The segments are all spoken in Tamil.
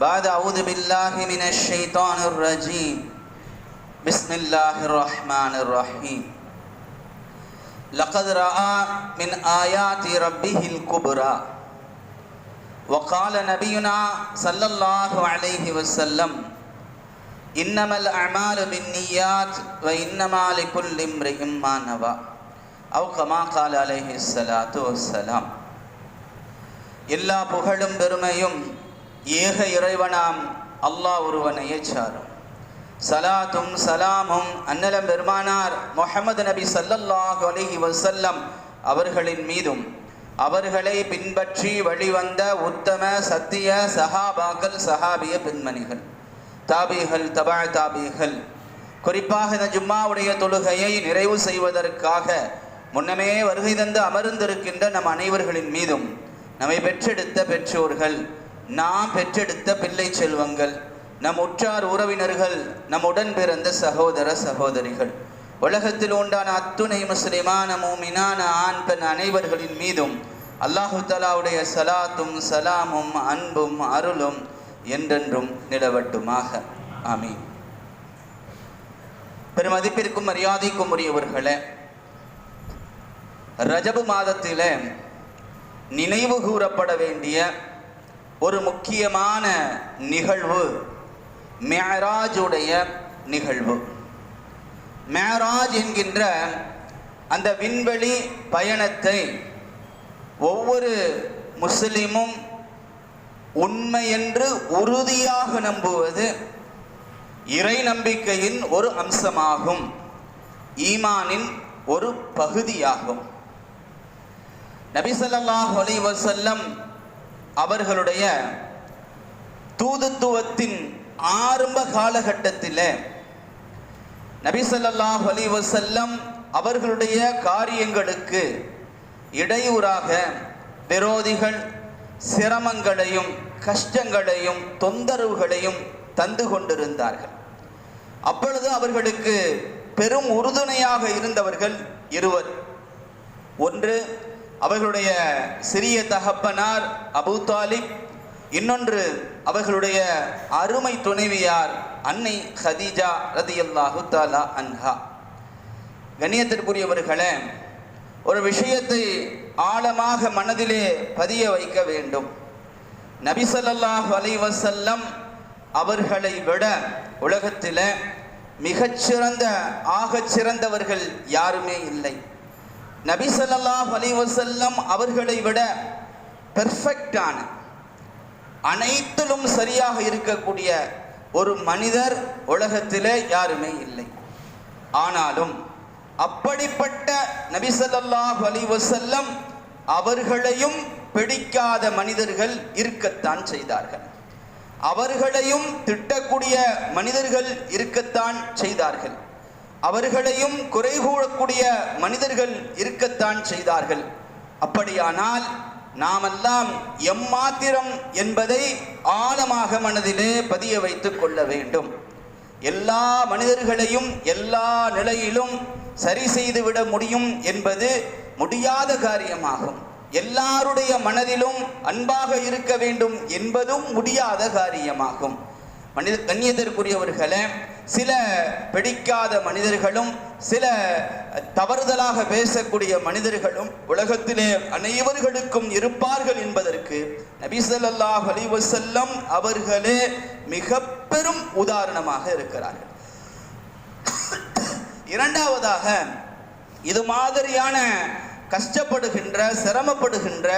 بعد أعوذ بالله من الشيطان الرجيم بسم الله الرحمن الرحيم لقد رأى من آيات ربه الكبرى وقال نبينا صلى الله عليه وسلم إنما الأعمال بالنيات وإنما لكل امرئ ما نوى أو كما قال عليه الصلاة والسلام எல்லா புகழும் பெருமையும் ஏக இறைவனாம் அல்லாஹ் ஒருவனையே சாரும் சலாத்தும் சலாமும் அன்னலம் பெருமானார் முஹம்மது நபி சல்லல்லாஹ் அலஹி வசல்லம் அவர்களின் மீதும். அவர்களை பின்பற்றி வழிவந்த உத்தம சத்திய சஹாபாக்கள் சஹாபிய பெண்மணிகள். தாபிகள் தபா தாபிகள். குறிப்பாக இந்த ஜும்மாவுடைய தொழுகையை நிறைவு செய்வதற்காக முன்னமே வருகை தந்து அமர்ந்திருக்கின்ற நம் அனைவர்களின் மீதும் நம்மை பெற்றெடுத்த பெற்றோர்கள் நாம் பெற்றெடுத்த பிள்ளை செல்வங்கள் நம் உற்றார் உறவினர்கள் நம் பிறந்த சகோதர சகோதரிகள். உலகத்தில் உண்டான அத்துணை முஸ்லிமான மூமினான ஆண் பெண் அனைவர்களின் மீதும் அல்லாஹு தலாவுடைய சலாத்தும் சலாமும் அன்பும் அருளும் என்றென்றும் நிலவட்டுமாக. ஆமீன். பெருமதிப்பிற்கும் மரியாதைக்கும் உரியவர்களே ரஜபு மாதத்தில் நினைவு கூறப்பட வேண்டிய ஒரு முக்கியமான நிகழ்வு மேராஜுடைய நிகழ்வு. மேராஜ் என்கின்ற அந்த விண்வெளி பயணத்தை ஒவ்வொரு முஸ்லிமும் உண்மையென்று உறுதியாக நம்புவது இறை நம்பிக்கையின் ஒரு அம்சமாகும். ஈமானின் ஒரு பகுதியாகும். நபிசல்லாஹ் அலி வசல்லம் அவர்களுடைய தூதுத்துவத்தின் ஆரம்ப காலகட்டத்தில் நபிசல்லாஹ் அலி வசல்லம் அவர்களுடைய காரியங்களுக்கு இடையூறாக விரோதிகள் சிரமங்களையும் கஷ்டங்களையும் தொந்தரவுகளையும் தந்து கொண்டிருந்தார்கள். அப்பொழுது அவர்களுக்கு பெரும் உறுதுணையாக இருந்தவர்கள் இருவர். ஒன்று அவர்களுடைய சிறிய தகப்பனார் அபு தாலிப் இன்னொன்று அவர்களுடைய அருமை துணைவியார் அன்னை ஹதீஜா ரதியல்லாஹு தாலா அன்ஹா. கண்ணியத்திற்குரியவர்களே ஒரு விஷயத்தை ஆழமாக மனதிலே பதிய வைக்க வேண்டும். நபிசல்லாஹ் அலைவசல்லம் அவர்களை விட உலகத்தில் மிகச்சிறந்த ஆகச் சிறந்தவர்கள் யாருமே இல்லை. நபி ஸல்லல்லாஹு அலைஹி அவர்களை விட பெர்ஃபெக்டான அனைத்திலும் சரியாக இருக்கக்கூடிய ஒரு மனிதர் உலகத்திலே யாருமே இல்லை. ஆனாலும் அப்படிப்பட்ட நபிசல்லாஹ் ஸல்லல்லாஹு அலைஹி அவர்களையும் பிடிக்காத மனிதர்கள் இருக்கத்தான் செய்தார்கள். அவர்களையும் திட்டக்கூடிய மனிதர்கள் இருக்கத்தான் செய்தார்கள். அவர்களையும் குறை கூறக்கூடிய மனிதர்கள் இருக்கத்தான் செய்தார்கள். அப்படியானால் நாமெல்லாம் எம்மாத்திரம் என்பதை ஆழமாக மனதிலே பதிய வைத்து கொள்ள வேண்டும். எல்லா மனிதர்களையும் எல்லா நிலையிலும் சரி செய்துவிட முடியும் என்பது முடியாத காரியமாகும். எல்லாருடைய மனதிலும் அன்பாக இருக்க வேண்டும் என்பதும் முடியாத காரியமாகும். மனித கண்ணியத்திற்குரியவர்களே சில பிடிக்காத மனிதர்களும் சில தவறுதலாக பேசக்கூடிய மனிதர்களும் உலகத்திலே அனைவர்களுக்கும் இருப்பார்கள் என்பதற்கு நபிசல்லாஹ் அலிவசல்லம் அவர்களே மிக பெரும் உதாரணமாக இருக்கிறார்கள். இரண்டாவதாக இது மாதிரியான கஷ்டப்படுகின்ற சிரமப்படுகின்ற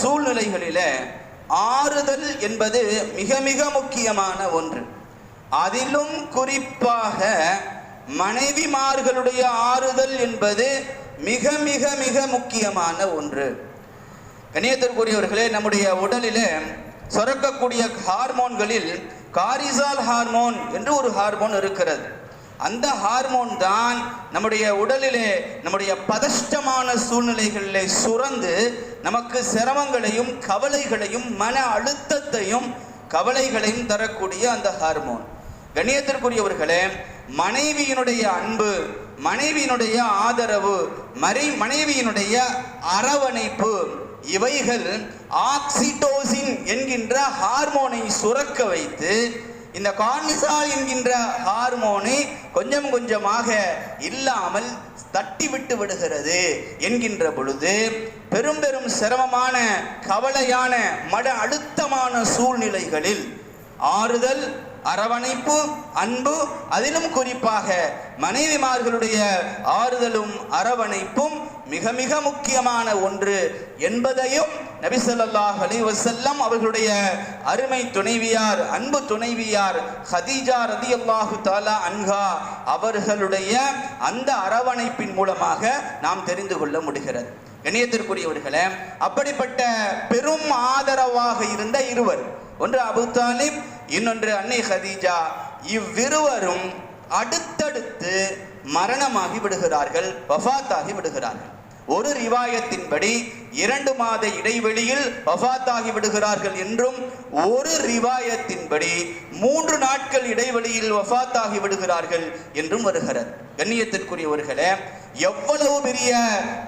சூழ்நிலைகளிலே ஆறுதல் என்பது மிக மிக முக்கியமான ஒன்று. அதிலும் குறிப்பாக மனைவிமார்களுடைய ஆறுதல் என்பது மிக மிக மிக முக்கியமான ஒன்று. கணியத்திற்குரியவர்களே நம்முடைய உடலில் சுரக்கக்கூடிய ஹார்மோன்களில் காரிசால் ஹார்மோன் என்று ஒரு ஹார்மோன் இருக்கிறது. அந்த ஹார்மோன் தான் நம்முடைய உடலிலே நம்முடைய பதஷ்டமான சூழ்நிலைகளிலே சுரந்து நமக்கு சிரமங்களையும் கவலைகளையும் மன அழுத்தத்தையும் கவலைகளையும் தரக்கூடிய அந்த ஹார்மோன் கணியத்திற்குரியவர்களே மனைவியினுடைய அன்பு மனைவியினுடைய ஆதரவு மறை மனைவியினுடைய அரவணைப்பு இவைகள் ஆக்சிடோசின் என்கின்ற ஹார்மோனை சுரக்க வைத்து இந்த கார்னிசால் என்கின்ற ஹார்மோனு கொஞ்சம் கொஞ்சமாக இல்லாமல் தட்டி விட்டு விடுகிறது என்கின்ற பொழுது பெரும் பெரும் சிரமமான கவலையான மட அழுத்தமான சூழ்நிலைகளில் ஆறுதல் அரவணைப்பு அன்பு அதிலும் குறிப்பாக மனைவிமார்களுடைய ஆறுதலும் அரவணைப்பும் மிக மிக முக்கியமான ஒன்று என்பதையும் நபிசல்லாஹ் ஸல்லல்லாஹு அலைஹி அவர்களுடைய அருமை துணைவியார் அன்பு துணைவியார் ஹதீஜா ரதியல்லாஹு தாலா அன்ஹா அவர்களுடைய அந்த அரவணைப்பின் மூலமாக நாம் தெரிந்து கொள்ள முடிகிறது. கண்ணியத்திற்குரியவர்களே அப்படிப்பட்ட பெரும் ஆதரவாக இருந்த இருவர் ஒன்று அபு தாலிப் இன்னொன்று அன்னை ஹதீஜா. இவ்விருவரும் அடுத்தடுத்து மரணமாகி விடுகிறார்கள் வஃபாத்தாகி விடுகிறார்கள். ஒரு ரிவாயத்தின்படி இரண்டு மாத இடைவெளியில் வஃபாத்தாகி விடுகிறார்கள் என்றும் ஒரு ரிவாயத்தின்படி மூன்று நாட்கள் இடைவெளியில் வஃபாத்தாகி விடுகிறார்கள் என்றும் வருகிறது. கண்ணியத்திற்குரியவர்களே எவ்வளவு பெரிய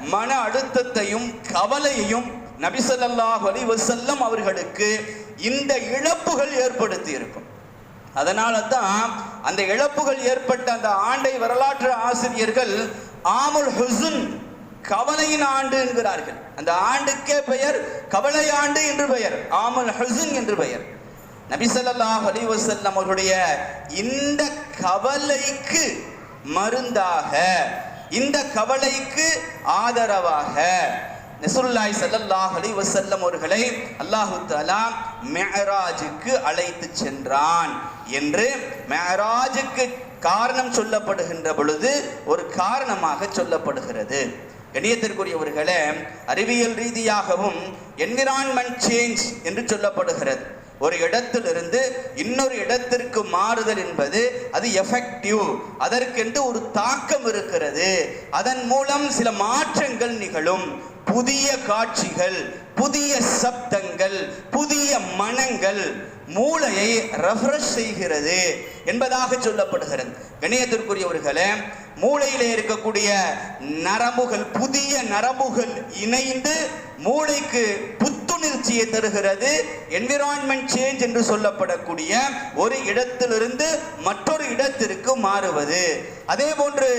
மன அழுத்தத்தையும் கவலையையும் நபிசல்லாஹ் அலி வசல்லம் அவர்களுக்கு இந்த இழப்புகள் ஏற்படுத்தி இருக்கும். அதனால தான் அந்த இழப்புகள் ஏற்பட்ட அந்த ஆண்டை வரலாற்று ஆசிரியர்கள் ஆமுல் ஹுசுன் கவலையின் ஆண்டு என்கிறார்கள். அந்த ஆண்டுக்கே பெயர் கவலை ஆண்டு என்று பெயர் ஆமுல் ஹசுன் என்று பெயர். நபிசல்லாஹ் அலி வசல்லம் அவருடைய அவர்களுடைய இந்த கவலைக்கு மருந்தாக இந்த கவலைக்கு ஆதரவாக நெசுல்லாய் ஸல்லல்லாஹு அலைஹி வஸல்லம் அவர்களை அல்லாஹு தலா மெஹராஜுக்கு அழைத்து சென்றான் என்று மெஹராஜுக்கு காரணம் சொல்லப்படுகின்ற பொழுது ஒரு காரணமாக சொல்லப்படுகிறது. கணியத்திற்குரியவர்களே அறிவியல் ரீதியாகவும் என்விரான்மெண்ட் சேஞ்ச் என்று சொல்லப்படுகிறது. ஒரு இடத்திலிருந்து இன்னொரு இடத்திற்கு மாறுதல் என்பது அது எஃபெக்டிவ் அதற்கென்று ஒரு தாக்கம் இருக்கிறது. அதன் மூலம் சில மாற்றங்கள் நிகழும். புதிய காட்சிகள் புதிய சப்தங்கள் புதிய மனங்கள் மூளையை ரெஃப்ரெஷ் செய்கிறது என்பதாக சொல்லப்படுகிறது. கணியத்திற்குரியவர்களே மூளையிலே இருக்கக்கூடிய நரம்புகள் புதிய நரம்புகள் இணைந்து மூளைக்கு புத்துணர்ச்சியை தருகிறது. என்விரான்மெண்ட் சேஞ்ச் என்று சொல்லப்படக்கூடிய ஒரு இடத்திலிருந்து மற்றொரு இடத்திற்கு மாறுவது. அதே போன்று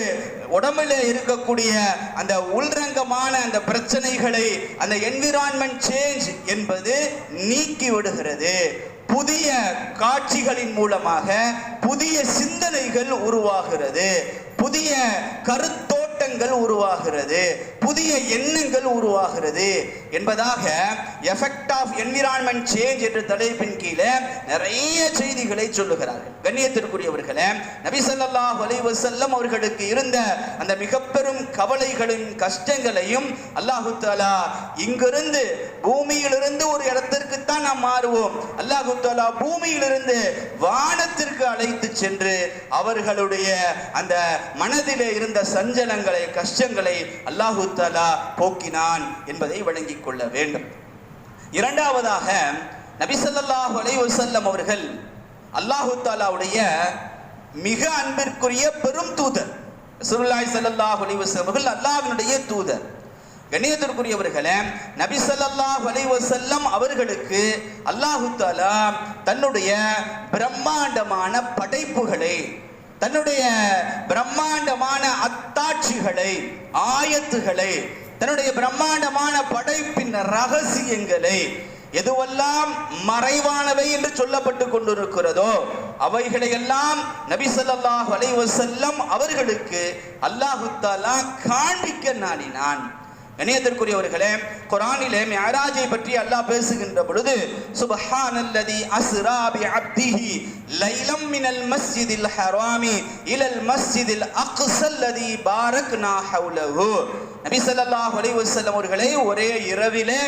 உடம்புல இருக்கக்கூடிய அந்த உள்ரங்கமான அந்த பிரச்சனைகளை அந்த என்விரான்மெண்ட் சேஞ்ச் என்பது நீக்கி விடுகிறது. புதிய காட்சிகளின் மூலமாக புதிய சிந்தனைகள் உருவாகிறது. புதிய கருத்தோட்டங்கள் உருவாகிறது. புதிய எண்ணங்கள் உருவாகிறது. என்பதாக எஃபெக்ட் ஆஃப் என்விரான்மெண்ட் சேஞ்ச் என்ற தலைப்பின் கீழே நிறைய செய்திகளை சொல்லுகிறார்கள். கண்ணியத்திற்குரியவர்களே நபிசல்லா வலைவு செல்லம் அவர்களுக்கு இருந்த அந்த மிக பெரும் கவலைகளின் கஷ்டங்களையும் அல்லாஹு தாலா இங்கிருந்து பூமியிலிருந்து ஒரு இடத்திற்கு தான் நாம் மாறுவோம். அல்லாஹு தாலா பூமியிலிருந்து வானத்திற்கு அழைத்து சென்று அவர்களுடைய அந்த மனதிலே இருந்த சஞ்சலங்களை கஷ்டங்களை அல்லாஹு தாலா போக்கினான் என்பதை வழங்கிக் கொள்ள வேண்டும். இரண்டாவதாக நபிசல்லாஹு அலைவசல்லம் அவர்கள் அல்லாஹு தாலாவுடைய மிக அன்பிற்குரிய பெரும் தூதர். சுருல்லாய் சல்லாஹ் அலைவசம் அவர்கள் அல்லாஹ்வினுடைய தூதர். கண்ணியத்திற்குரியவர்களே நபி ஸல்லல்லாஹு அலைஹி அவர்களுக்கு அல்லாஹு தாலா தன்னுடைய பிரம்மாண்டமான படைப்புகளை தன்னுடைய பிரம்மாண்டமான அத்தாட்சிகளை ஆயத்துகளை தன்னுடைய பிரம்மாண்டமான படைப்பின் ரகசியங்களை எதுவெல்லாம் மறைவானவை என்று சொல்லப்பட்டு கொண்டிருக்கிறதோ அவைகளை எல்லாம் நபி சொல்லாஹ் அலைவசல்லம் அவர்களுக்கு அல்லாஹு தாலா காண்பிக்க நாடினான். கணியத்திற்குரியவர்களே குரானிலே மியராஜை பற்றி அல்லாஹ் பேசுகின்ற பொழுது சுபஹானல்லதி அஸ்ரா பி அப்திஹி லைலம் மினல் மஸ்ஜிதில் ஹராமி இலல் மஸ்ஜிதில் அக்ஸல்லதி பாரக்னா ஹவுலஹு. நபி ஸல்லல்லாஹு அலைஹி வஸல்லம் அவர்களை ஒரே இரவிலே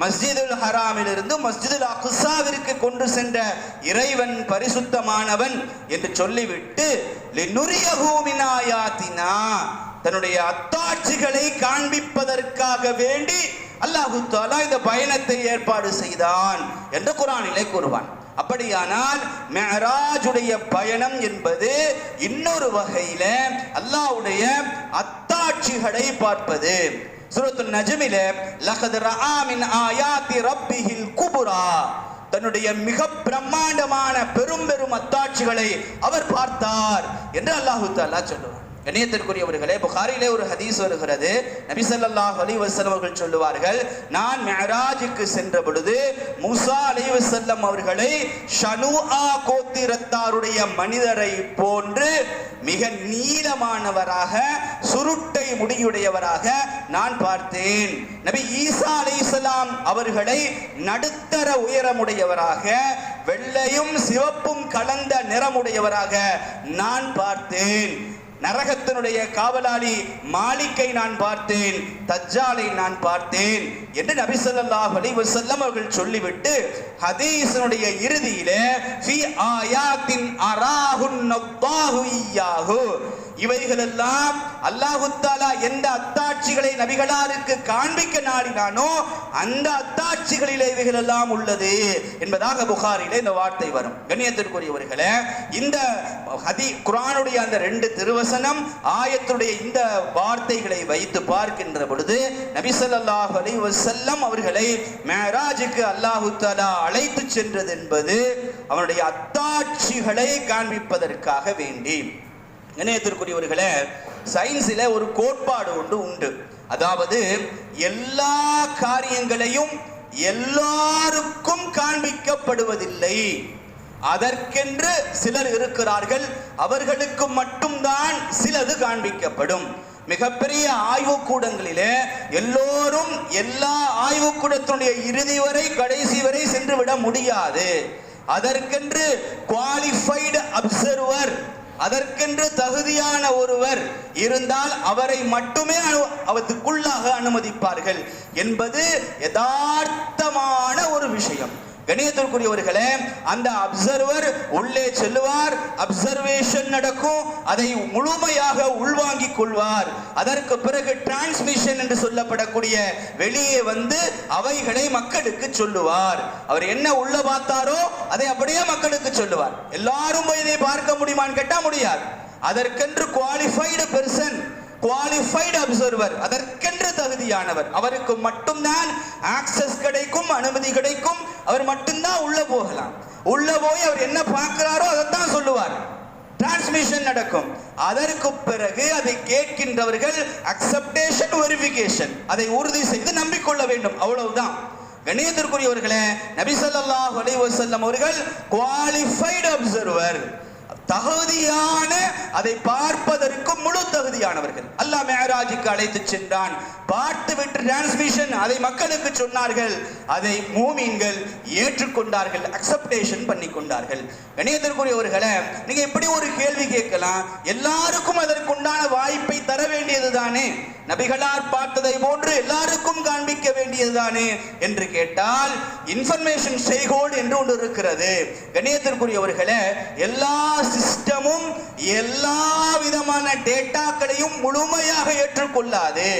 மஸ்ஜிதுல் ஹராமிலிருந்து மஸ்ஜிதுல் அக்ஸாவிற்கு கொண்டு சென்ற இறைவன் பரிசுத்தமானவன் என்று சொல்லிவிட்டு லினுரியஹு மின் தன்னுடைய அத்தாட்சிகளை காண்பிப்பதற்காக வேண்டி அல்லாஹு தாலா இந்த பயணத்தை ஏற்பாடு செய்தான் என்று குரானிலே கூறுவான். அப்படியானால் மெஹராஜுடைய பயணம் என்பது இன்னொரு வகையில அல்லாஹ்வுடைய அத்தாட்சிகளை பார்ப்பது. சுரத்து நஜமில லகத் ரஆமின் ஆயாத்தி ரப்பிஹில் குபுரா. தன்னுடைய மிக பிரம்மாண்டமான பெரும் பெரும் அத்தாட்சிகளை அவர் பார்த்தார் என்று அல்லாஹு தாலா சொல்லுவார் கண்ணியத்திற்குரியவர்களே புகாரிலே ஒரு ஹதீஸ் வருகிறது. நபிசல்லாஹ் அலி அலைஹி அவர்கள் சொல்லுவார்கள் நான் மிஅராஜுக்கு சென்ற பொழுது முசா அலி வசல்லம் அவர்களை ஷனுஆ கோத்திரத்தாருடைய மனிதரை போன்று மிக நீளமானவராக சுருட்டை முடியுடையவராக நான் பார்த்தேன். நபி ஈசா அலைஹிஸ்ஸலாம் அவர்களை நடுத்தர உயரமுடையவராக வெள்ளையும் சிவப்பும் கலந்த நிறமுடையவராக நான் பார்த்தேன். நரகத்தினுடைய காவலாளி மாலிக்கை நான் பார்த்தேன் தஜ்ஜாலை நான் பார்த்தேன் என்று நபிசல்லாஹ் அலிவசல்லம் அவர்கள் சொல்லிவிட்டு ஹதீசனுடைய இறுதியிலே ஃபி ஆயாத்தின் அராஹுன் நல்லாஹு இவைகளெல்லாம் அல்லாஹுத்தாலா எந்த அத்தாட்சிகளை நபிகளாருக்கு காண்பிக்க நாடினானோ அந்த அத்தாட்சிகளிலே இவைகளெல்லாம் உள்ளது என்பதாக புகாரிலே இந்த வார்த்தை வரும். கண்ணியத்திற்குரியவர்களே இந்த ஹதி குரானுடைய அந்த ரெண்டு திருவசனம் ஆயத்துடைய இந்த வார்த்தைகளை வைத்து பார்க்கின்ற பொழுது நபி அலி வசல்லம் அவர்களை மேராஜுக்கு அல்லாஹு தாலா அழைத்து சென்றது என்பது அவனுடைய அத்தாட்சிகளை காண்பிப்பதற்காக வேண்டி. இணையத்திற்குரியவர்களே சயின்ஸில் ஒரு கோட்பாடு ஒன்று உண்டு. அதாவது எல்லா காரியங்களையும் எல்லாருக்கும் காண்பிக்கப்படுவதில்லை. அதற்கென்று சிலர் இருக்கிறார்கள் அவர்களுக்கு மட்டும்தான் சிலது காண்பிக்கப்படும். மிகப்பெரிய ஆய்வுக்கூடங்களிலே எல்லோரும் எல்லா ஆய்வுக்கூடத்தினுடைய இறுதி வரை கடைசி வரை சென்று விட முடியாது. அதற்கென்று குவாலிஃபைடு அப்சர்வர் அதற்கென்று தகுதியான ஒருவர் இருந்தால் அவரை மட்டுமே அனு- அவத்துக்குள்ளாக அனுமதிப்பார்கள் என்பது யதார்த்தமான ஒரு விஷயம். கணியத்திற்குரியவர்களே அந்த அப்சர்வர் உள்ளே செல்லுவார் அப்சர்வேஷன் நடக்கும் அதை முழுமையாக உள்வாங்கிக் கொள்வார். அதற்கு பிறகு டிரான்ஸ்மிஷன் என்று சொல்லப்படக்கூடிய வெளியே வந்து அவைகளை மக்களுக்கு சொல்லுவார். அவர் என்ன உள்ள பார்த்தாரோ அதை அப்படியே மக்களுக்கு சொல்லுவார். எல்லாரும் போய் இதை பார்க்க முடியுமான்னு கேட்டா முடியாது. அதற்கென்று குவாலிஃபைடு பெர்சன் குவாலிஃபைடு அப்சர்வர் அதற்கென்று தகுதியானவர். அவருக்கு மட்டும்தான் ஆக்சஸ் கிடைக்கும் அனுமதி கிடைக்கும். அவர் மட்டும்தான் உள்ள போகலாம். உள்ள போய் அவர் என்ன பார்க்கிறாரோ அதைத்தான் சொல்லுவார். டிரான்ஸ்மிஷன் நடக்கும். அதற்கு பிறகு அதை கேட்கின்றவர்கள் அக்செப்டேஷன் வெரிஃபிகேஷன் அதை உறுதி செய்து நம்பிக்கொள்ள வேண்டும். அவ்வளவுதான். கணியத்திற்குரியவர்களே நபிசல்லாஹ் அலைவசல்லம் அவர்கள் குவாலிஃபைடு அப்சர்வர் தகுதியான அதை பார்ப்பதற்கு முழு தகுதியானவர்கள். அல்லாஹ் மேராஜுக்கு அழைத்து சென்றான். பார்த்து விட்டு டிரான்ஸ்மிஷன் அதை மக்களுக்கு சொன்னார்கள். அதை மூமீன்கள் ஏற்றுக்கொண்டார்கள் அக்செப்டேஷன் பண்ணி கொண்டார்கள் கணியத்திற்குரியவர்களே நீங்க எப்படி ஒரு கேள்வி கேட்கலாம்? எல்லாருக்கும் அதற்குண்டான வாய்ப்பை தர வேண்டியதுதானே? நபிகளார் பார்த்ததை போன்று எல்லாருக்கும் காண்பிக்க வேண்டியதுதானே? என்று கேட்டால் இன்ஃபர்மேஷன் ஷேகோல்டு என்று ஒன்று இருக்கிறது. கணியத்திற்குரியவர்களே எல்லா சிஸ்டமும் எல்லா விதமான டேட்டாக்களையும் முழுமையாக ஏற்றுக்கொள்ளாது.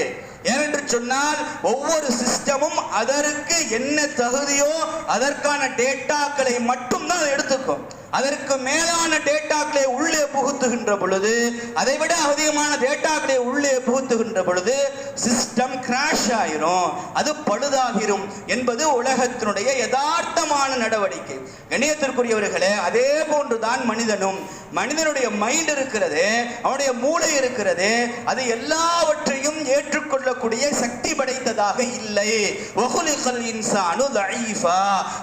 ஏனென்று சொன்னால் ஒவ்வொரு சிஸ்டமும் அதற்கு என்ன தகுதியோ அதற்கான டேட்டாக்களை மட்டும்தான் அது எடுத்துக்கும். அதற்கு மேலான டேட்டாக்களை உள்ளே புகுத்துகின்ற பொழுது அதை விட அதிகமான டேட்டாக்களை உள்ளே புகுத்துகின்ற பொழுது சிஸ்டம் கிராஷ் ஆயிரும். அது பழுதாகிரும் என்பது உலகத்தினுடைய யதார்த்தமான நடவடிக்கை. இணையத்திற்குரியவர்களே அதே போன்றுதான் மனிதனும் மனிதனுடைய மைண்ட் இருக்கிறது அவனுடைய மூளை இருக்கிறது அது எல்லாவற்றையும் ஏற்றுக்கொள்ளக்கூடிய சக்தி படைத்ததாக இல்லை. இன்சானு தஈஃபா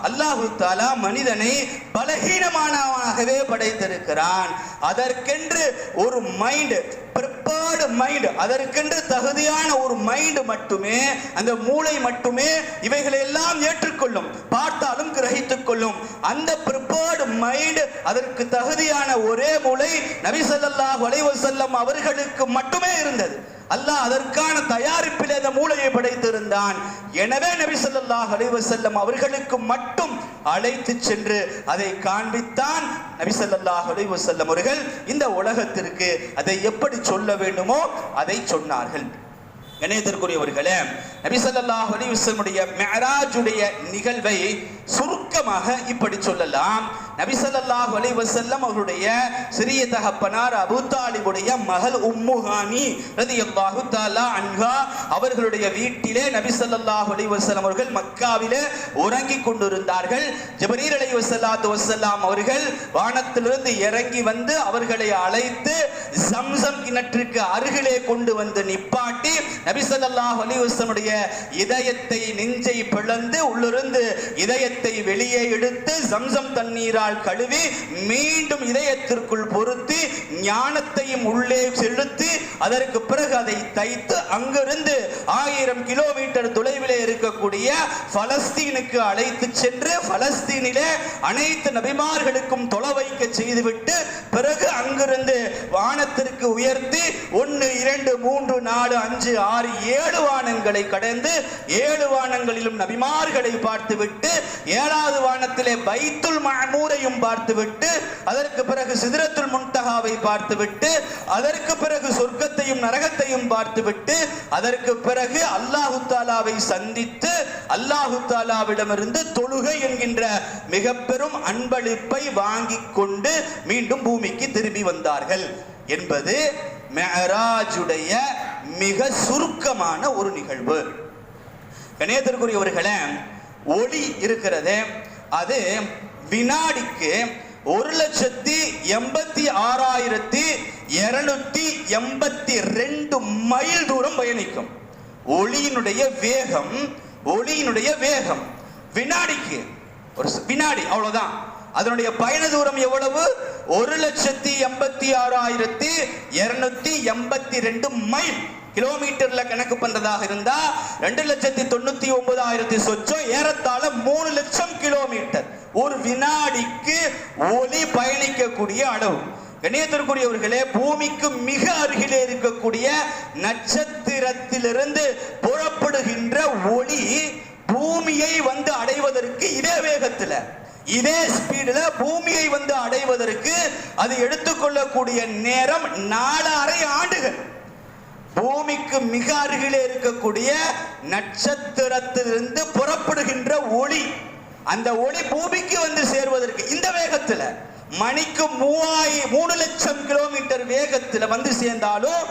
அல்லாஹு தாலா மனிதனை பலகீனமானவனாகவே படைத்திருக்கிறான். அதற்கென்று ஒரு மைண்ட் ப்ரிப்பேர்டு மைண்ட் அதற்கென்று தகுதியான ஒரு மைண்ட் மட்டுமே அந்த மூளை மட்டுமே இவைகளை எல்லாம் ஏற்றுக்கொள்ளும் பார்த்தாலும் கிரகித்துக் கொள்ளும். அந்த ப்ரிப்பேர்டு மைண்ட் அதற்கு தகுதியான ஒரே மூளை நபி ஸல்லல்லாஹு அலைஹி அவர்களுக்கு மட்டுமே இருந்தது. அல்லாஹ் அதற்கான தயாரிப்பில் அந்த மூளையை படைத்திருந்தான். எனவே நபி சொல்லாஹ் அலைவசல்லம் அவர்களுக்கு மட்டும் அழைத்து சென்று அதை காண்பித்தான் நபி சொல்லாஹ் அலைவசல்லம் அவர்கள் இந்த உலகத்திற்கு அதை எப்படி சொல்ல வேண்டுமோ அதை சொன்னார்கள். இணையத்திற்குரியவர்களே நபிசல்லாஹ் அலிவசனுடைய அலைஹி நிகழ்வை சுருக்கமாக இப்படி சொல்லலாம். நபி ஸல்லல்லாஹு அவருடைய சிறிய தகப்பனார் அபூ தாலிபுடைய மகள் உம்முஹானி ரலியல்லாஹு அன்ஹா அவர்களுடைய வீட்டிலே நபி ஸல்லல்லாஹு அவர்கள் மக்காவிலே உறங்கிக் கொண்டிருந்தார்கள். ஜபரீர் அலி வசல்லாத்து வசல்லாம் அவர்கள் வானத்திலிருந்து இறங்கி வந்து அவர்களை அழைத்து சம்சம் கிணற்றுக்கு அருகிலே கொண்டு வந்து நிப்பாட்டி நபி ஸல்லல்லாஹு இதயத்தை நெஞ்சை பிளந்து உள்ளிருந்து இதயத்தை வெளியே எடுத்து சம்சம் தண்ணீரால் கழுவி மீண்டும் இதயத்திற்குள் பொருத்தி ஞானத்தையும் உள்ளே செலுத்தி அதற்கு பிறகு அதை தைத்து அங்கிருந்து ஆயிரம் கிலோமீட்டர் தொலைவிலே இருக்கக்கூடிய பலஸ்தீனுக்கு அழைத்து சென்று பலஸ்தீனிலே அனைத்து நபிமார்களுக்கும் தொலை வைக்க செய்துவிட்டு பிறகு அங்கிருந்து வானத்திற்கு உயர்த்தி ஒன்று இரண்டு மூன்று நாலு அஞ்சு ஆறு ஏழு வானங்களை கடந்து ஏழு வானங்களிலும் நபிமார்களை பார்த்துவிட்டு ஏழாவது வானத்திலே பைத்துல் மாமூரை மாமூரையும் பார்த்துவிட்டு அதற்கு பிறகு சிதறத்துல் முன்தகாவை பார்த்துவிட்டு அதற்கு பிறகு சொர்க்கத்தையும் நரகத்தையும் பார்த்துவிட்டு அதற்கு பிறகு அல்லாஹு தாலாவை சந்தித்து அல்லாஹு தாலாவிடமிருந்து தொழுகை என்கின்ற மிக பெரும் அன்பளிப்பை வாங்கி கொண்டு மீண்டும் பூமிக்கு திரும்பி வந்தார்கள் என்பது மெஹராஜுடைய மிக சுருக்கமான ஒரு நிகழ்வு. கணேதற்குரியவர்களே ஒளி இருக்கிறது அது வினாடிக்கு ஒரு லட்சத்தி எண்பத்தி ஆறாயிரத்தி இருநூத்தி எண்பத்தி ரெண்டு மைல் தூரம் பயணிக்கும். ஒளியினுடைய வேகம் ஒளியினுடைய வேகம். வினாடிக்கு ஒரு வினாடி அவ்வளவுதான். அதனுடைய பயண தூரம் எவ்வளவு? ஒரு லட்சத்தி எண்பத்தி ஆறாயிரத்தி இருநூத்தி எண்பத்தி ரெண்டு மைல். கிலோமீட்டர்ல கணக்கு பண்றதாக இருந்தா ரெண்டு லட்சத்தி தொண்ணூத்தி ஒன்பதாயிரத்தி சொச்சம் ஏறத்தாழ மூணு லட்சம் கிலோமீட்டர். ஒரு வினாடிக்கு ஒளி பயணிக்கக்கூடிய அளவு. கணியத்திற்குரியவர்களே பூமிக்கு மிக அருகிலே இருக்கக்கூடிய நட்சத்திரத்திலிருந்து புறப்படுகின்ற ஒளி பூமியை வந்து அடைவதற்கு இதே வேகத்துல இதே ஸ்பீடில் பூமியை வந்து அடைவதற்கு அது எடுத்துக்கொள்ளக்கூடிய நேரம் நாலரை ஆண்டுகள். பூமிக்கு மிக அருகிலே இருக்கக்கூடிய நட்சத்திரத்திலிருந்து புறப்படுகின்ற ஒளி. அந்த ஒளி பூமிக்கு வந்து சேர்வதற்கு இந்த வேகத்துல மணிக்கு மூவாயி மூணு லட்சம் கிலோமீட்டர் வேகத்துல வந்து சேர்ந்தாலும்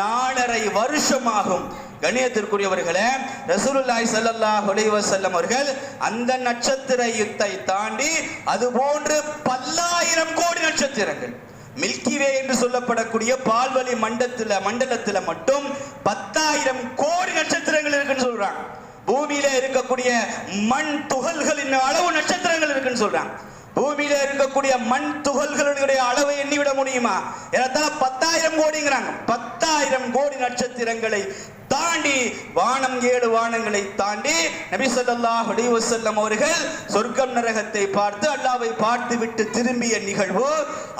நாலரை வருஷமாகும். கணியத்திற்குரியவர்களே ரசூலுல்லாய் சல்லல்லா அலைஹி வஸல்லம் அவர்கள் அந்த நட்சத்திர யுத்தை தாண்டி அது போன்று பல்லாயிரம் கோடி நட்சத்திரங்கள். மில்கிவே என்று சொல்லப்படக்கூடிய பால்வழி மண்டத்துல மண்டலத்துல மட்டும் பத்தாயிரம் கோடி நட்சத்திரங்கள் இருக்குன்னு சொல்றாங்க. பூமியில இருக்கக்கூடிய மண் துகள்களின் அளவு நட்சத்திரங்கள் இருக்குன்னு சொல்றாங்க. பூமியில இருக்கக்கூடிய மண் துகள்களுடைய அளவை எண்ணிவிட முடியுமா? ஏறத்தாழ பத்தாயிரம் கோடிங்கிறாங்க. பத்தாயிரம் கோடி நட்சத்திரங்களை தாண்டி வானம் ஏழு வானங்களை தாண்டி நபி ஸல்லல்லாஹு அவர்கள் சொர்க்கம் நரகத்தை பார்த்து அல்லாவை பார்த்து விட்டு திரும்பிய நிகழ்வு.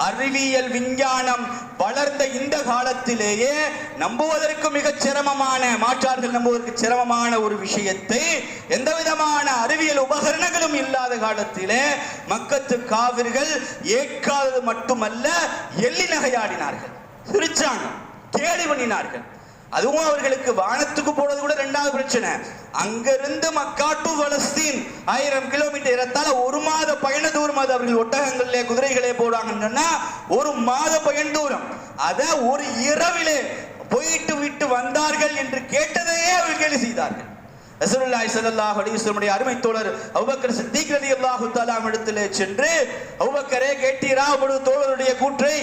அறிவியல் விஞ்ஞானம் வளர்ந்த இந்த காலத்திலேயே நம்புவதற்கு மிக சிரமமான மாற்றார்கள் நம்புவதற்கு சிரமமான ஒரு விஷயத்தை எந்த விதமான அறிவியல் உபகரணங்களும் இல்லாத காலத்திலே மக்கத்து காவிர்கள் ஏற்காதது மட்டுமல்ல எள்ளி நகையாடினார்கள் சிரிச்சாங்க கேலி பண்ணினார்கள். அதுவும் அவர்களுக்கு வானத்துக்கு போனது கூட ரெண்டாவது பிரச்சனை. அங்கிருந்து மக்கா டு பலஸ்தீன் ஆயிரம் கிலோமீட்டர் ஏறத்தாழ ஒரு மாத பயண தூரம் அது அவர்கள் ஒட்டகங்களிலே குதிரைகளே போடுவாங்கன்னு சொன்னா ஒரு மாத பயண தூரம். அத ஒரு இரவிலே போயிட்டு விட்டு வந்தார்கள் என்று கேட்டதையே அவர்கள் கேள்வி செய்தார்கள். ரசூலுல்லாஹி ஸல்லல்லாஹு அலைஹி வஸல்லமுடைய அருமை தோழர் அபூபக்கர் சித்திக் ரலியல்லாஹு தஆலா இடத்திலே சென்று அபூபக்கரே கேட்டீரா உமது தோழருடைய கூற்றை?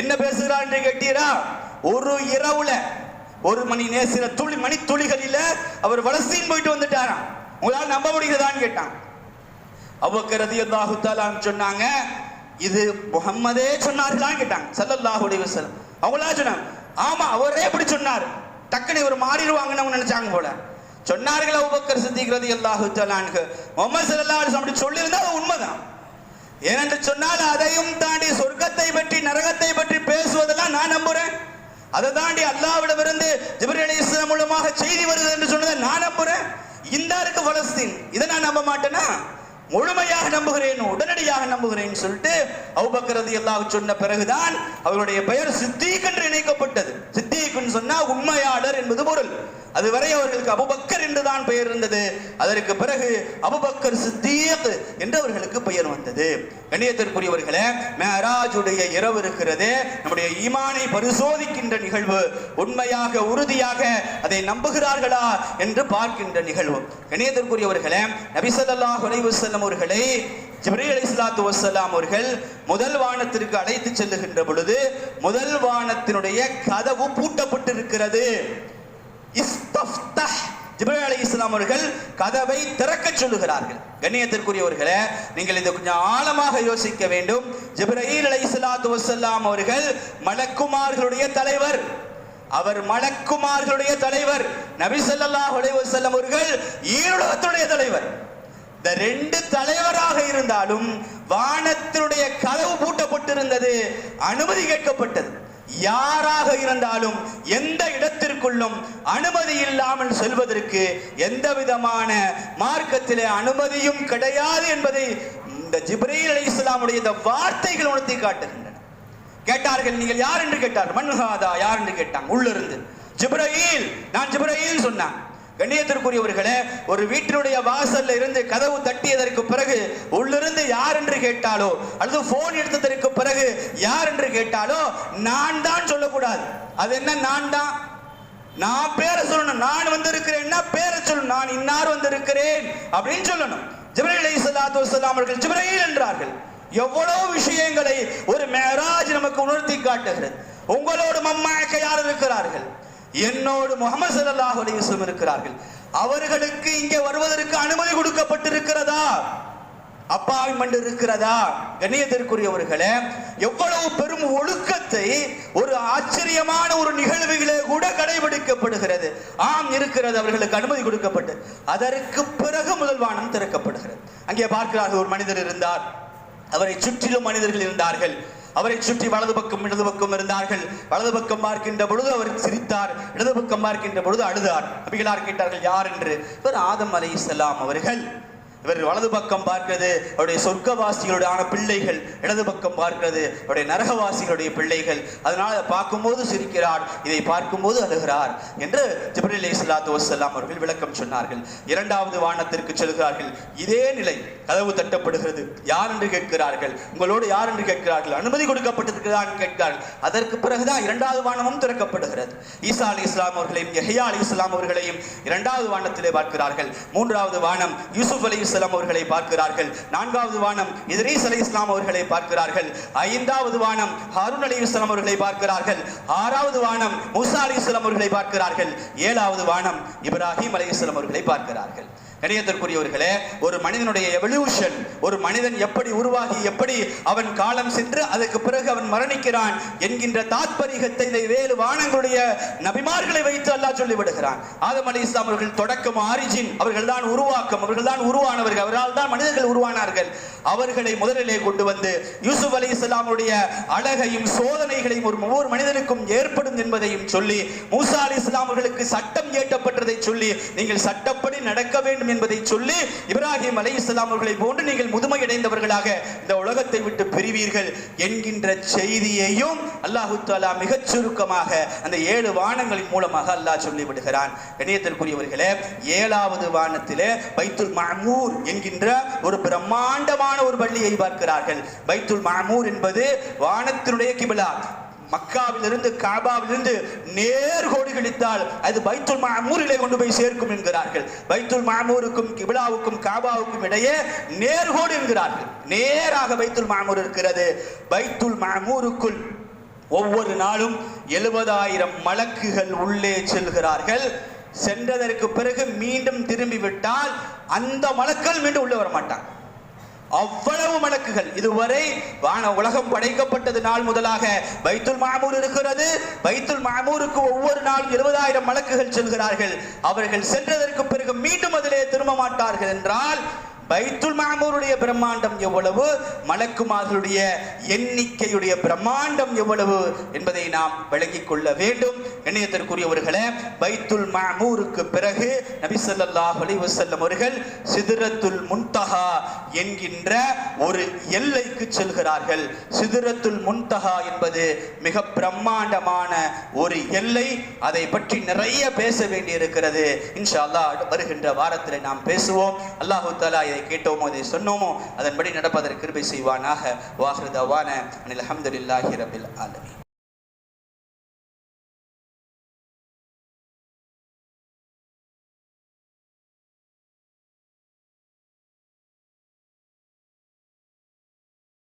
என்ன பேசுகிறான் என்று கேட்டீரா? ஒரு இரவுல ஒரு மணி நேசிர துளி மணி துளிகளில அவர் வலசையும் போயிட்டு வந்துட்டாராம். உங்களால் நம்ப முடிகிறதான்னு கேட்டான். அபூபக்கர் அல்லாஹுத்தாலான்னு சொன்னாங்க இது முகம்மதே சொன்னார்களான்னு கேட்டாங்க. ஸல்லல்லாஹு அலைஹி அவங்களா சொன்னாங்க ஆமா அவரே இப்படி சொன்னார். டக்குனு இவர் மாறிடுவாங்கன்னு அவங்க நினைச்சாங்க போல. சொன்னார்கள் அபூபக்கர் சித்திக்கிறது ரலியல்லாஹு தஆலான்னு முகமது ஸல்லல்லாஹு அப்படி சொல்லியிருந்தா அது உண்மைதான். ஏனென்று சொன்னால் அதையும் தாண்டி சொர்க்கத்தை பற்றி நரகத்தை பற்றி பேசுவதெல்லாம் நான் நம்புறேன். அதை தாண்டி அல்லாவிடமிருந்து ஜிப்ரீல் இஸ்லாம் மூலமாக செய்தி வருது என்று சொன்னதை நான் நம்புறேன். இந்த இருக்கு பலஸ்தீன். இதை நான் நம்ப மாட்டேனா? முழுமையாக நம்புகிறேன் உடனடியாக நம்புகிறேன் சொல்லிட்டு அவுபக்கரது ரலியல்லாஹு சொன்ன பிறகுதான் அவருடைய பெயர் சித்தீக் என்று இணைக்கப்பட்டது. சித்தீக்னு சொன்னா உண்மையாளர் என்பது பொருள். அதுவரை அவர்களுக்கு அபுபக்கர் என்றுதான் பெயர் இருந்தது. அதற்கு பிறகு அபுபக்கர் சித்தீக் என்று அவர்களுக்கு பெயர் வந்தது. கண்ணியத்திற்குரியவர்களே மேராஜுடைய இரவு இருக்கிறது. நம்முடைய ஈமானை பரிசோதிக்கின்ற நிகழ்வு உண்மையாக உறுதியாக அதை நம்புகிறார்களா என்று பார்க்கின்ற நிகழ்வு. கண்ணியத்திற்குரியவர்களே நபிசதல்லா ஸல்லல்லாஹு அலைஹி வஸல்லம் அவர்களை ஜிப்ரீல் அலைஹிஸ்ஸலாத்து வஸ்ஸலாம் அவர்கள் முதல் வானத்திற்கு அழைத்து செல்லுகின்ற பொழுது முதல் வானத்தினுடைய கதவு பூட்டப்பட்டிருக்கிறது. இஸ்தஃப்தஹ். அலி அலைஹிஸ்ஸலாம் அவர்கள் கதவை திறக்க சொல்லுகிறார்கள். கண்ணியத்திற்குரியவர்களே நீங்கள் இதை கொஞ்சம் ஆழமாக யோசிக்க வேண்டும். ஜிப்ரீல் அலைஹிஸ்ஸலாத்து வசல்லாம் அவர்கள் மலக்குமார்களுடைய தலைவர். அவர் மலக்குமார்களுடைய தலைவர். நபி ஸல்லல்லாஹு அலைஹி வஸல்லம் அவர்கள் ஈருலகத்துடைய தலைவர். இந்த ரெண்டு தலைவராக இருந்தாலும் வானத்தினுடைய கதவு பூட்டப்பட்டிருந்தது அனுமதி கேட்கப்பட்டது. யாராக இருந்தாலும் எந்த இடத்திற்குள்ளும் அனுமதி இல்லாமல் செல்வதற்கு எந்த விதமான மார்க்கத்திலே அனுமதியும் கிடையாது என்பதை இந்த ஜிப்ரீல் அலைஹிஸ்ஸலாமுடைய இந்த வார்த்தைகள் உணர்த்தி காட்டுகின்றன. கேட்டார்கள் நீங்கள் யார் என்று கேட்டார் மன்ஹாதா யார் என்று கேட்டாங்க. உள்ளிருந்து ஜிப்ரஹீல் நான் ஜிப்ரஹீல் சொன்னான். கண்ணியத்திற்குரியவர்களே ஒரு வீட்டினுடைய வாசல்ல இருந்து கதவு தட்டியதற்கு பிறகு உள்ளிருந்து யார் என்று கேட்டாலோ அல்லது போன் எடுத்ததற்கு பிறகு யார் என்று கேட்டாலோ நான் தான் சொல்லக்கூடாது. அது என்ன நான் தான்? நான் பேரை சொல்லணும். நான் வந்திருக்கிறேன்னா பேரை சொல்லணும்? நான் இன்னார் வந்திருக்கிறேன் அப்படின்னு சொல்லணும். ஜிப்ரீல் அலைஹிஸ்ஸலாத்து வலாம் அவர்கள் ஜிப்ரஹில் என்றார்கள். எவ்வளவு விஷயங்களை ஒரு மேராஜ் நமக்கு உணர்த்தி காட்டுகிறது. உங்களோடு மம்மாக்க யார் இருக்கிறார்கள்? என்னோடு முகமது சல்லாஹ் அலைஹி இருக்கிறார்கள். அவர்களுக்கு இங்கே வருவதற்கு அனுமதி கொடுக்கப்பட்டிருக்கிறதா? அப்பாவி இருக்கிறதா? கண்ணியத்திற்குரியவர்களே எவ்வளவு பெரும் ஒழுக்கத்தை ஒரு ஆச்சரியமான ஒரு நிகழ்வுகளே கூட கடைபிடிக்கப்படுகிறது. ஆம் இருக்கிறது அவர்களுக்கு அனுமதி கொடுக்கப்பட்டு அதற்கு பிறகு முதல் வானம் திறக்கப்படுகிறது. அங்கே பார்க்கிறார்கள் ஒரு மனிதர் இருந்தார். அவரை சுற்றிலும் மனிதர்கள் இருந்தார்கள். அவரை சுற்றி வலது பக்கம் இடது பக்கம் இருந்தார்கள். வலது பக்கம் பார்க்கின்ற பொழுது அவர் சிரித்தார். இடது பக்கம் பார்க்கின்ற பொழுது அழுதார். நபிகளார் கேட்டார்கள் யார் என்று? இவர் ஆதம் அலைஹிஸ்ஸலாம் அவர்கள். இவர் வலது பக்கம் பார்க்கிறது. அவருடைய சொர்க்கவாசிகளுடைய பிள்ளைகள் இடது பக்கம் பார்க்கிறது. அவருடைய நரகவாசிகளுடைய பிள்ளைகள். அதனால் அதை பார்க்கும்போது சிரிக்கிறார். இதை பார்க்கும்போது அழுகிறார் என்று ஜிப்ரலி அலைஹிஸ்ஸலாத்து வசல்லாம் அவர்கள் விளக்கம் சொன்னார்கள். இரண்டாவது வானத்திற்கு செல்கிறார்கள். இதே நிலை கதவு தட்டப்படுகிறது. யார் என்று கேட்கிறார்கள்? உங்களோடு யார் என்று கேட்கிறார்கள்? அனுமதி கொடுக்கப்பட்டிருக்கிறதா என்று கேட்கிறார்கள். அதற்கு பிறகுதான் இரண்டாவது வானமும் திறக்கப்படுகிறது. ஈசா அலி இஸ்லாம் அவர்களையும் யஹ்யா அலி இஸ்லாம் அவர்களையும் இரண்டாவது வானத்திலே பார்க்கிறார்கள். மூன்றாவது வானம் யூசுப் அலி அலிஸ்லாம் அவர்களை பார்க்கிறார்கள். நான்காவது வானம் இதரீஸ் அலி இஸ்லாம் அவர்களை பார்க்கிறார்கள். ஐந்தாவது வானம் ஹாரூன் அலி இஸ்லாம் அவர்களை பார்க்கிறார்கள். ஆறாவது வானம் முசா அலி இஸ்லாம் அவர்களை பார்க்கிறார்கள். ஏழாவது வானம் இப்ராஹிம் அலி இஸ்லாம் அவர்களை பார்க்கிறார்கள். கணியத்திற்குரியவர்களே ஒரு மனிதனுடைய எவல்யூஷன் ஒரு மனிதன் எப்படி உருவாகி எப்படி அவன் காலம் சென்று அதற்கு பிறகு அவன் மரணிக்கிறான் என்கின்ற தாத்பரிகத்தை இந்த வேறு வானங்களுடைய நபிமார்களை வைத்து அல்லாஹ் சொல்லி விடுகிறான் ஆதம் அலி இஸ்லாம் அவர்கள் தொடக்கம் ஆரிஜின் அவர்கள் தான் உருவாக்கம் அவர்கள் தான் உருவானவர்கள் அவரால் தான் மனிதர்கள் உருவானார்கள். அவர்களை முதலிலே கொண்டு வந்து யூசுப் அலி இஸ்லாமுடைய அழகையும் சோதனைகளையும் ஒரு ஒவ்வொரு மனிதனுக்கும் ஏற்படும் என்பதையும் சொல்லி மூசா அலி இஸ்லாம் அவர்களுக்கு சட்டம் ஏற்றப்பட்டதை சொல்லி நீங்கள் சட்டப்படி நடக்க வேண்டும் என்பதை சொல்லி இப்ராஹிம் அலை இஸ்லாம் அவர்களை போன்று நீங்கள் முதுமையடைந்தவர்களாக இந்த உலகத்தை விட்டு பிரிவீர்கள் என்கின்ற செய்தியையும் அல்லாஹு தாலா மிகச் சுருக்கமாக அந்த ஏழு வானங்களின் மூலமாக அல்லாஹ் சொல்லிவிடுகிறான். இணையத்திற்குரியவர்களே ஏழாவது வானத்திலே பைத்துல் மாமூர் என்கின்ற ஒரு பிரம்மாண்டமான ஒரு பள்ளியை பார்க்கிறார்கள். பைத்துல் மாமூர் என்பது வானத்தினுடைய கிபிலா. மக்காவிலிருந்து காபாவிலிருந்து நேர்கோடு கழித்தால் அது பைத்துல் மாமூரிலே கொண்டு போய் சேர்க்கும் என்கிறார்கள். பைத்துல் மாமூருக்கும் கிபிலாவுக்கும் காபாவுக்கும் இடையே நேர்கோடு என்கிறார்கள். நேராக பைத்துல் மாமூர் இருக்கிறது. பைத்துல் மாமூருக்குள் ஒவ்வொரு நாளும் எழுபதாயிரம் மலக்குகள் உள்ளே செல்கிறார்கள். சென்றதற்கு பிறகு மீண்டும் திரும்பி விட்டால் அந்த மலக்கள் மீண்டும் உள்ளே வர மாட்டாங்க அவ்வளவு மலக்குகள். இதுவரை வான உலகம் படைக்கப்பட்டது நாள் முதலாக பைத்துல் மாமூர் இருக்கிறது. பைத்துல் மாமூருக்கு ஒவ்வொரு நாள் இருபதாயிரம் மலக்குகள் செல்கிறார்கள். அவர்கள் சென்றதற்கு பிறகு மீண்டும் அதிலே திரும்ப மாட்டார்கள் என்றால் பைத்துல் மாமூருடைய பிரம்மாண்டம் எவ்வளவு? மலக்குமார்களுடைய எண்ணிக்கையுடைய பிரம்மாண்டம் எவ்வளவு? என்பதை நாம் விளங்கிக் கொள்ள வேண்டும். இணையத்திற்குரியவர்களே பைத்துல் மாமூருக்கு பிறகு நபிசல்லாஹ் அலிவசல்லம் அவர்கள் சிதறத்துல் முன்தஹா என்கின்ற ஒரு எல்லைக்கு செல்கிறார்கள். சிதறத்துல் முன்தஹா என்பது மிக பிரம்மாண்டமான ஒரு எல்லை. அதை பற்றி நிறைய பேச வேண்டியிருக்கிறது. இன்ஷா அல்லாஹ் வருகின்ற வாரத்தில் நாம் பேசுவோம். அல்லாஹு தலா எதை கேட்டோமோ எதை சொன்னோமோ அதன்படி நடப்பதற்கு கிருபை செய்வானாக. வாஹிருதவான அனில் அஹமதுல்லாஹி ரபில் ஆலமீன்.